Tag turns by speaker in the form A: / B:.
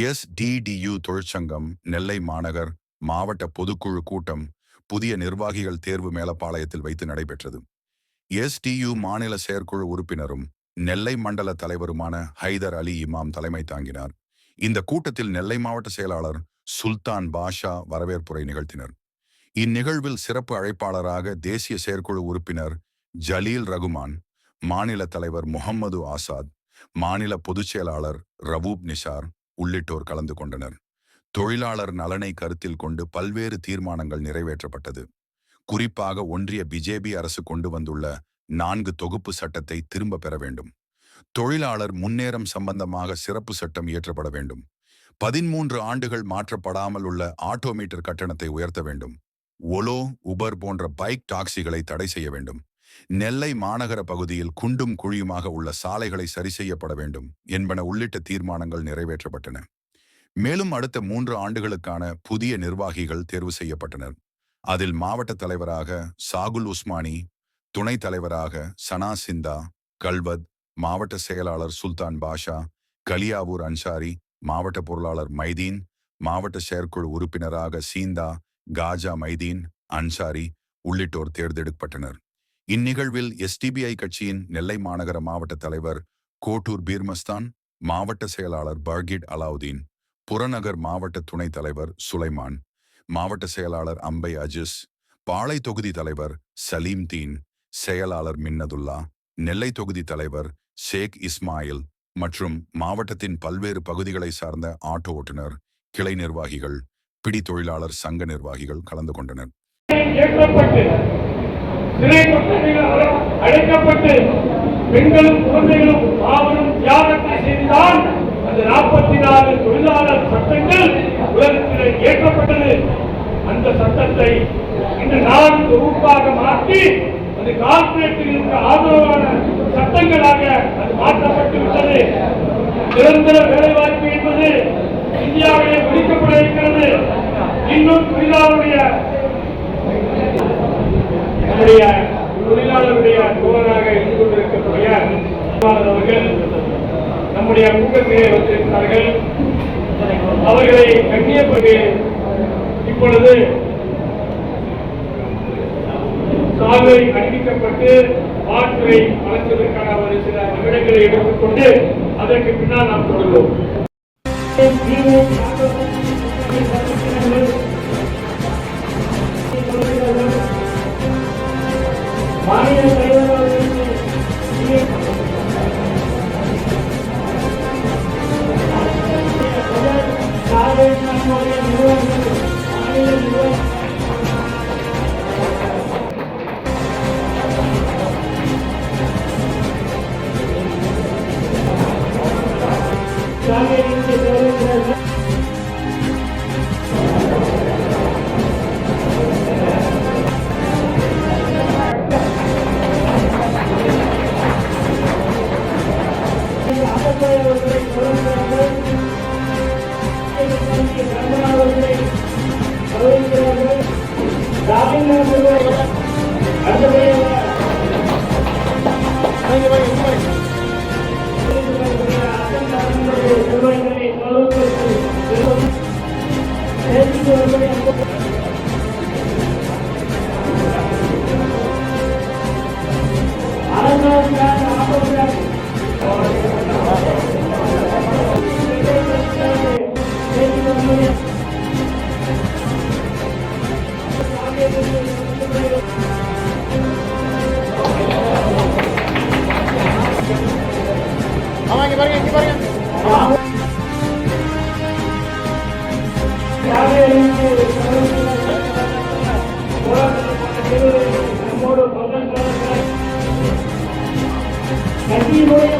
A: SDTU தொழிற்சங்கம் நெல்லை மாநகர் மாவட்ட பொதுக்குழு கூட்டம் புதிய நிர்வாகிகள் தேர்வு மேலப்பாளையத்தில் வைத்து நடைபெற்றது. எஸ்டியு மாநில செயற்குழு உறுப்பினரும் நெல்லை மண்டல தலைவருமான ஹைதர் அலி இமாம் தலைமை தாங்கினார். இந்த கூட்டத்தில் நெல்லை மாவட்ட செயலாளர் சுல்தான் பாஷா வரவேற்புரை நிகழ்த்தினர். இந்நிகழ்வில் சிறப்பு அழைப்பாளராக தேசிய செயற்குழு உறுப்பினர் ஜலீல் ரகுமான் மாநில தலைவர் முகம்மது ஆசாத் மாநில பொதுச் செயலாளர் ரவூப் நிஷார் உள்ளிட்டோர் கலந்து கொண்டனர். தொழிலாளர் நலனை கருத்தில் கொண்டு பல்வேறு தீர்மானங்கள் நிறைவேற்றப்பட்டது. குறிப்பாக ஒன்றிய பிஜேபி அரசு கொண்டு வந்துள்ள நான்கு தொகுப்பு சட்டத்தை திரும்ப பெற வேண்டும். தொழிலாளர் முன்னேறம் சம்பந்தமாக சிறப்பு சட்டம் இயற்றப்பட வேண்டும். பதிமூன்று ஆண்டுகள் மாற்றப்படாமல் உள்ள ஆட்டோமீட்டர் கட்டணத்தை உயர்த்த வேண்டும். ஒலோ உபர் போன்ற பைக் டாக்ஸிகளை தடை செய்ய வேண்டும். நெல்லை மாநகர பகுதியில் குண்டும் குழியுமாக உள்ள சாலைகளை சரி செய்யப்பட வேண்டும் என்பன உள்ளிட்ட தீர்மானங்கள் நிறைவேற்றப்பட்டன. மேலும் அடுத்த மூன்று ஆண்டுகளுக்கான புதிய நிர்வாகிகள் தேர்வு செய்யப்பட்டனர். அதில் மாவட்ட தலைவராக சாகுல் உஸ்மானி துணைத் தலைவராக சனா சிந்தா கல்வத் மாவட்ட செயலாளர் சுல்தான் பாஷா கலியாவூர் அன்சாரி மாவட்ட பொருளாளர் மைதீன் மாவட்ட செயற்குழு உறுப்பினராக சீந்தா காஜா மைதீன் அன்சாரி உள்ளிட்டோர் தேர்ந்தெடுக்கப்பட்டனர். இந்நிகழ்வில் எஸ்டிபிஐ கட்சியின் நெல்லை மாநகர மாவட்ட தலைவர் கோட்டூர் பீர்மஸ்தான் மாவட்ட செயலாளர் பர்கிட் அலாவுதீன் புறநகர் மாவட்ட துணைத் தலைவர் சுலைமான் மாவட்ட செயலாளர் அம்பை அஜிஸ் பாளை தொகுதி தலைவர் சலீம் தீன் செயலாளர் மின்னதுல்லா நெல்லை தொகுதி தலைவர் ஷேக் இஸ்மாயில் மற்றும் மாவட்டத்தின் பல்வேறு பகுதிகளை சார்ந்த ஆட்டோ ஓட்டுநர் கிளை நிர்வாகிகள் பிடி தொழிலாளர் சங்க நிர்வாகிகள் கலந்து கொண்டனர்.
B: சிறை கொட்டகைகள் அடைக்கப்பட்டு பெண்களும் குழந்தைகளும் மாபெரும் தியாகத்தை செய்துதான் அந்த நாற்பத்தி நாலு தொழிலாளர் சட்டங்கள் உலகத்தில் ஏற்றப்பட்டது அந்த சட்டத்தை இந்த நான்கு தொகுப்பாக மாற்றி அது கார்பரேட்டுகளுக்கு ஆதரவான சட்டங்களாக அது மாற்றப்பட்டு விட்டது. நிரந்தர வேலைவாய்ப்பு என்பது இந்தியாவிலே முடிக்கப்பட இருக்கிறது இன்னும் நம்முடைய கூட்டத்திலே வந்திருக்கிறார்கள் அவர்களை கண்ணியப்பட்டு இப்பொழுது சாலை அறிவிக்கப்பட்டு மாற்றை வளர்ப்பதற்கான ஒரு சில நிமிடங்களை எடுத்துக்கொண்டு அதற்கு பின்னால் நாம் தொடர்வோம். மாநில Daniel. Grabe na 가만히 가만히 가만히 Thank you.